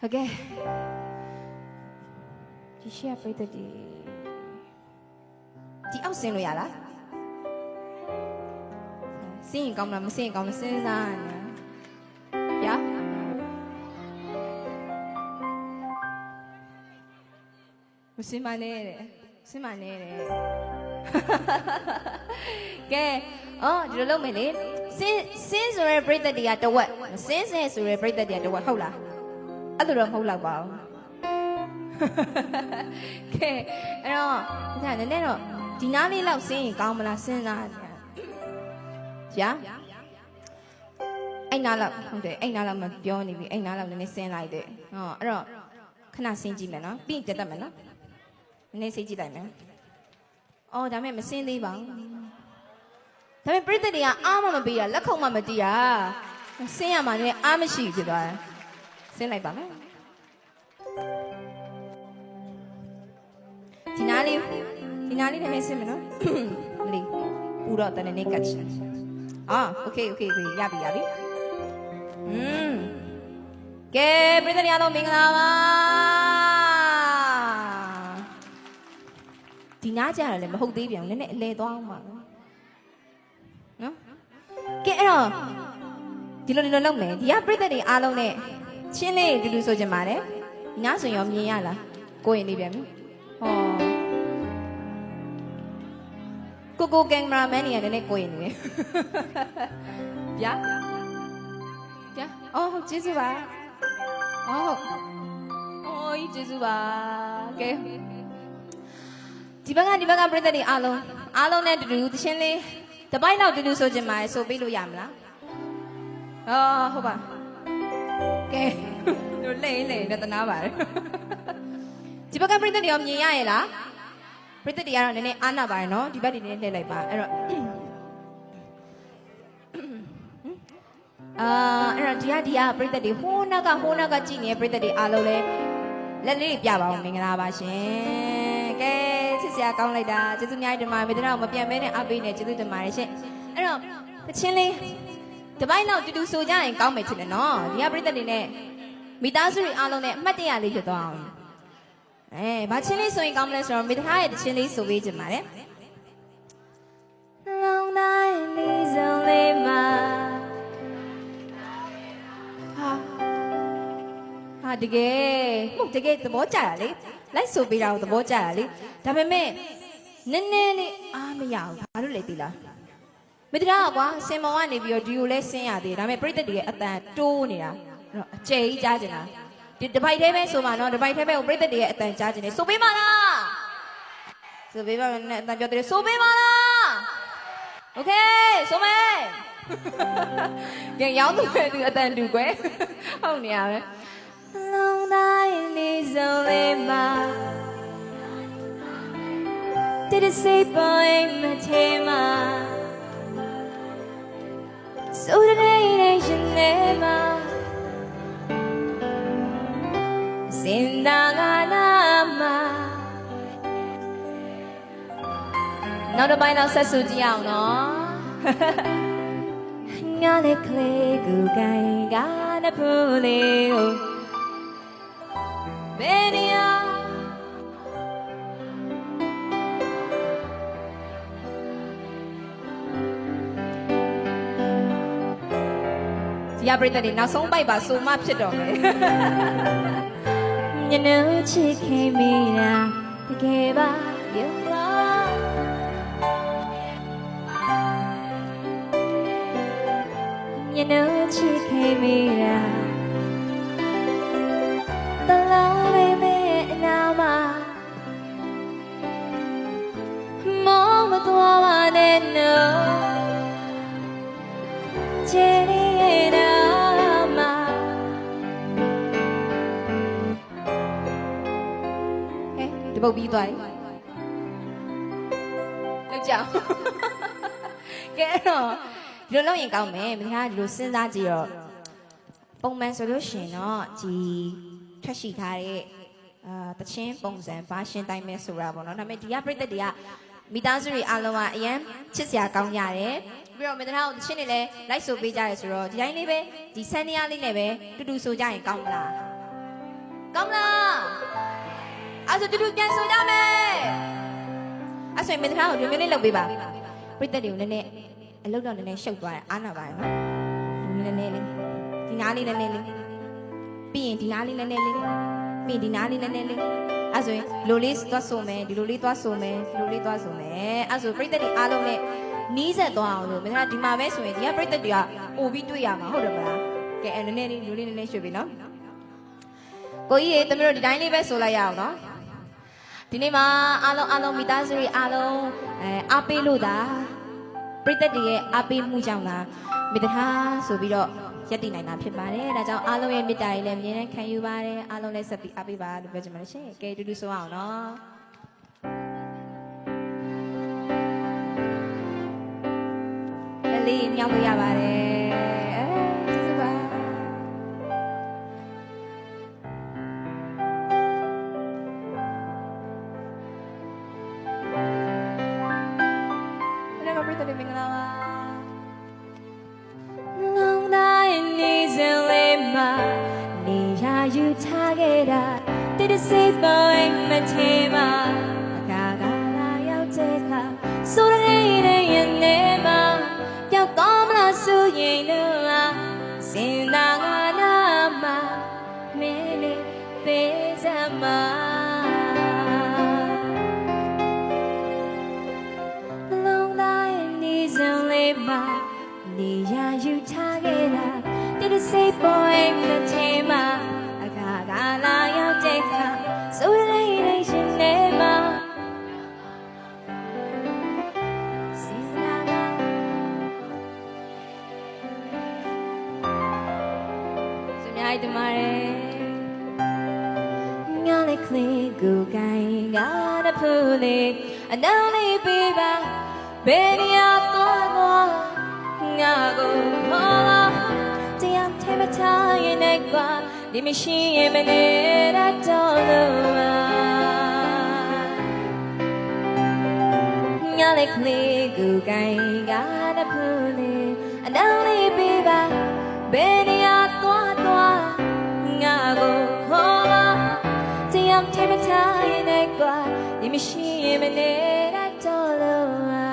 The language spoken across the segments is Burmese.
ဟုတ်ကဲ့ဒီရှေ့ကပြိတ္တဒီဒီအောက်ဆင်းလို့ရလားဆင်းရင်ကောင်းမလားမဆင်းရင်ကောင်းမစဉ်းစားနေရမစင်မနဲ့တဲ့စင်မနဲ့တဲ့ကဲအော်ဒီလိုလုပ်မယ်လေစင်းစင်းဆိုရယ်ပြိတ္တတွေကတဝက်မစင်းစင်းဆိုရယ်ပြိတ္တတွေကတဝက်ဟုတ်လား အဲ့လိုတော့မဟုတ်တော့ပါဘူးကဲအဲ့တော့ဒါနည်းနည်းတော့ဒီနားလေးလောက်စင်းရင်ကောင်းမလားစဉ်းစားကြရာအဲ့နားလောက်ဟုတ်တယ်အဲ့နားလောက်မပြောနေပြီအဲ့နားလောက်နည်းနည်းစဉ်းလိုက်တယ်ဟောအဲ့တော့ခဏစဉ်းကြည့်မယ်နော်ပြီးရင်တက်တက်မယ်နော်နည်းနည်းစိတ်ကြည့်လိုက်မယ်အော်ဒါမဲ့မစဉ်းသေးပါဘူးဒါပေမဲ့ပြိတ္တတွေကအားမမပေးတာလက်ခုံမှမတီးတာဆင်းရမှာလည်းအားမရှိဘူးဖြစ်သွားတယ်ဆ င်းလိုက်ပါမယ်ဒီနားလေးဒီနားလေးနည်းနည်းဆင်းမယ်နော်မလေးပူတော့တနေ့နေ့ကတ်ချင်အာโอเคโอเคโอเคရပြီရပြီอืมကဲပြိတ္တတွေအားလုံးမင်္ဂလာပါဒီနားကြရတယ်လည်းမဟုတ်သေးပြန်ဘူးနည်းနည်းအလဲသွားအောင်ပါနော်နော်ကဲအဲ့တော့ဒီလိုဒီလိုလုပ်မယ်ဒီကပြိတ္တတွေအားလုံးနဲ့ ချင်းလေးတူတူဆိုချင်ပါတယ်ဒီနားဆိုရင်ရောမြင်ရလားကိုယ်ရင်လေးပြန်ပြီဟောကိုကိုကင်မရာမန်နေရလည်းကိုယ်ရင်နေတယ်ဗျာဗျာအော်ဟုတ်ကျေးဇူးပါအော်ဟုတ်အော်ကြီးကျေးဇူးပါကဲဒီဘက်ကဒီဘက်ကပြိတ္တတွေအားလုံးအားလုံးနဲ့တူတူတချင်းလေးတစ်ပိုင်းတော့တူတူဆိုချင်ပါတယ်ဆိုပေးလို့ရမလားအော်ဟုတ်ပါ ကဲတို့လဲလဲနဲ့တနာပါတယ်ဒီဘက်ကပြိတ္တတွေရောမြင်ရရဲ့လားပြိတ္တတွေကတော့နည်းနည်းအားနာပါတယ်နော်ဒီဘက်တွေနည်းနည်းလှည့်လိုက်ပါအဲ့တော့အာအဲ့တော့ဒီကဒီကပြိတ္တတွေဟိုးနောက်ကဟိုးနောက်ကကြည်နေတဲ့ပြိတ္တတွေအားလုံးလဲလက်လေးပြပါအောင်မင်္ဂလာပါရှင်ကဲချစ်စရာကောင်းလိုက်တာကျေးဇူးအများကြီးတင်ပါတယ်မေတ္တာကိုမပြတ်မဲနဲ့အားပေးနေကျေးဇူးတင်ပါတယ်ရှင်အဲ့တော့တချင်းလေး တစ်ပိုင်းတော့တူတူဆိုကြရင်ကောင်းမယ်ထင်တယ်နော်ဒီကပြိတ္တတွေနဲ့မိသားစုတွေအားလုံးနဲ့အမှတ်တရလေးဖြစ်သွားအောင်အဲဘာချင်းလေးဆိုရင်ကောင်းမလဲဆိုတော့မေတ္တာရဲ့တချင်းလေးဆိုပေးခြင်းပါတယ်လောင်းတိုင်းလေးစုံလေးမှာဟာဟာတကယ်ဟုတ်တကယ်သဘောကျတာလေလိုက်ဆိုပေးတာကိုသဘောကျတာလေဒါပေမဲ့နည်းနည်းလေးအားမရဘူးဘာလို့လဲသိလား မေတ္တာကကွာစင်မောင်ကနေပြီးတော့ဒီကိုလဲဆင်းရသေးတယ်ဒါပေမဲ့ပြိတ္တတွေရဲ့အတန်တိုးနေတာအဲ့တော့အကျယ်ကြီးကြားကျင်တာဒီတစ်ပိုက်သေးပဲဆိုမှနော်တစ်ပိုက်သေးပဲကိုပြိတ္တတွေရဲ့အတန်ကြားကျင်နေဆိုပေးပါလားဆိုပေးပါမယ်နဲ့အတန်ပြောတယ်ဆိုပေးပါလားโอเคဆိုမယ် ကဲရောင်းသူပဲသူအတန်တူကွယ်ဟုတ်နေရပဲလုံးတိုင်းလေးစုံလေးမှာတည်စိတ်ပိုင်း မထဲမှာစိုးတဲ့နေရှင်နေမှာစင်တာကနာမှာနောက်တစ်ပိုင်းတော့ဆက်စုကြည့်အောင်နော်ငါလည်းကလေးကိုကိုင်ကနဖူးလေးကိုဘယ်နေ ဒီအပရိသတ်တွေနောက်ဆုံးပိုက်ပါဆိုမှဖြစ်တော့မယ်ညနေချစ်ခင်မိတာတကယ်ပါရုံပါမျက်နှာချစ်ခဲ့မိတာတလားလေးမဲ့အနာမှာမောမသွားပါနဲ့နော်ချေရီ ပုတ်ပြီးသွားပြီလောက်ကြအောင်ကဲအဲ့တော့ဒီလိုလုပ်ရင်ကောင်းမယ်မင်းကဒီလိုစဉ်းစားကြည့်တော့ပုံမှန်ဆိုလို့ရှရင်တော့ဒီထက်ရှိထားတဲ့အာတချင်းပုံစံဘာရှင်းတိုင်းပဲဆိုတာပေါ့နော်ဒါပေမဲ့ဒီကပြိတ္တတွေကမိသားစုတွေအားလုံးကအရန်ချစ်စရာကောင်းကြတယ်ပြီးတော့မင်းတို့တချင်းတွေလည်းလိုက်ဆိုပေးကြရဲဆိုတော့ဒီတိုင်းလေးပဲဒီဆန်းနေရလေးနဲ့ပဲတူတူဆိုကြရင်ကောင်းမလားကောင်းလား အဲ့ဆိုတူတူပြန်ဆိုကြမယ်အဲ့ဆိုရင်မင်းတကားကိုဒီမျိုးလေးလုပ်ပေးပါပြိသက်တွေကိုနည်းနည်းအလုပ်တော့နည်းနည်းရှုပ်သွားတယ်အားနာပါတယ်နော်ဒီနည်းနည်းလေးဒီနားလေးနည်းနည်းလေးပြီးရင်ဒီနားလေးနည်းနည်းလေးပြီးရင်ဒီနားလေးနည်းနည်းလေးအဲ့ဆိုရင်လိုလေးသွားဆိုမယ်ဒီလိုလေးသွားဆိုမယ်ဒီလိုလေးသွားဆိုမယ်အဲ့ဆိုပြိသက်တွေအားလုံးနဲ့နီးစပ်သွားအောင်လို့မင်းတကားဒီမှာပဲဆိုရင်ဒီကပြိသက်တွေကပို့ပြီးတွေ့ရမှာဟုတ်တယ်မလားကဲအဲ့နည်းနည်းလေးလိုလေးနည်းနည်းရွှေ့ပြီနော်ကိုကြီးရေတမီးတို့ဒီတိုင်းလေးပဲဆိုလိုက်ရအောင်နော် ဒီနေ့မှာအားလုံးအားလုံးမိသားစုတွေအားလုံးအဲအားပေးလို့သာပရိသတ်တွေရဲ့အားပေးမှုကြောင့်သာမိသားဆိုပြီးတော့ရက်တည်နိုင်တာဖြစ်ပါတယ်ဒါကြောင့်အားလုံးရဲ့မေတ္တာတွေလည်းအမြဲတမ်းခံယူပါတယ်အားလုံးလည်းဆက်ပြီးအားပေးပါလို့ပြောချင်ပါတယ်ရှင်ကဲတူတူဆိုအောင်နော်ကလေးမြောက်လို့ရပါတယ် ယူထားခဲ့တာတိတစိတ်ပိုင်းမထဲမှာအကာကလာရောက်တဲ့ခါဆိုရတဲ့ရင်ထဲမှာပျောက်သွားမလားဆိုရင်တော့စင်သာငါနာမှာမင်းလေးပေးစမ်းမှာ စမြိုက်တမရဲငါလည်းကလေးကိုကိုင်းငါတဖူးလေးအနောင်လေးပေးပါဘယ်နေရာသွားသွားငါကိုဟောလာတရားထဲမထားရင်လည်းကွာဒီမရှိရင်မနေရတော့လို့ပါငါလည်းကလေးကိုကိုင်းငါတဖူးလေးအနောင်လေးပေးပါဘယ် မရှိရင်မနေရတော့လို့ပါ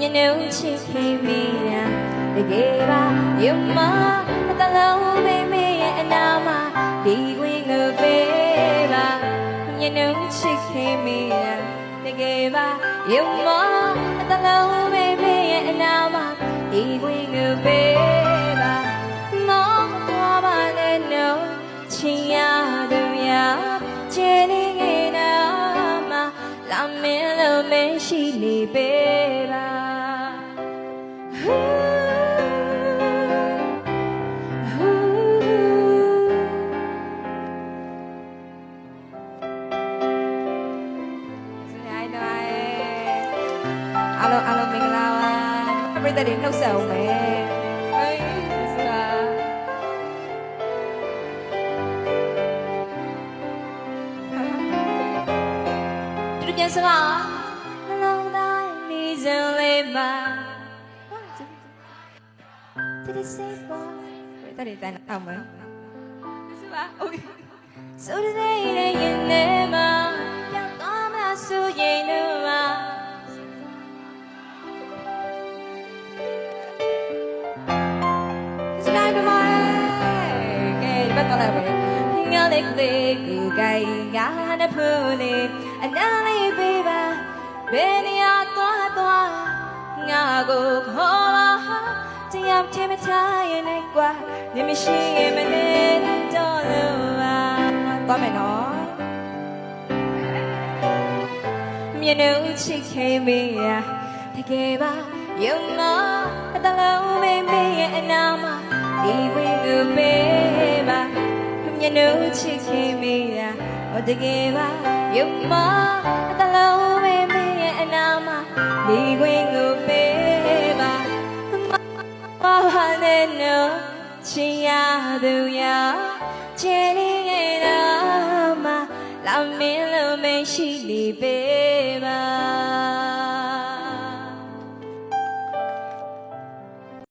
ညနေဦးချစ်ခင်မိတာတကယ်ပါယမအတလုံးမေမေရဲ့အနာမှာဒီဝင်ကိုပေးပါညနေဦးချစ်ခင်မိတာတကယ်ပါယမအတလုံးမေမေရဲ့အနာမှာဒီဝင်ကိုပေး သူများကျင်းနေခဲ့တာမှလာမင်းလို့မရှိနေပေပါဟူးဟူးစနေတိုင်းအားလုံးအား ခြင်းစကားနှလုံးသားနေစံလေးမှာတတိစေပေါ်တတိတန်အောင်မယ်ဒီစပါ okay so today in the night ငါလေးကလေးကိုကိုင်ငါနဲ့ဖူးလေးအနားလေးပေးပါဘယ်နေရာသွားသွားငါကိုခေါ်လာတရားချင်မထားရင်လည်းကွာနေမရှိရင်မနေတော့လို့ပါသွားမယ်နော်မြင်လို့ချစ်ခင်မေးရတကယ်ပါယုံမအတလုံးမေးမေးရဲ့အနာမှာဒီဝင်ကိုပေးပါ မြင်လို့ချစ်ခင်မေးရဟောတကယ်ပါယုံမအတလုံးမေးမေးရဲ့အနာမှာဒီဝင်ကိုပေးပါဘာဟာနဲ့နော်ချင်ရသူရချင်နေရတော့မှလာမင်းလို့မရှိနေပေပါ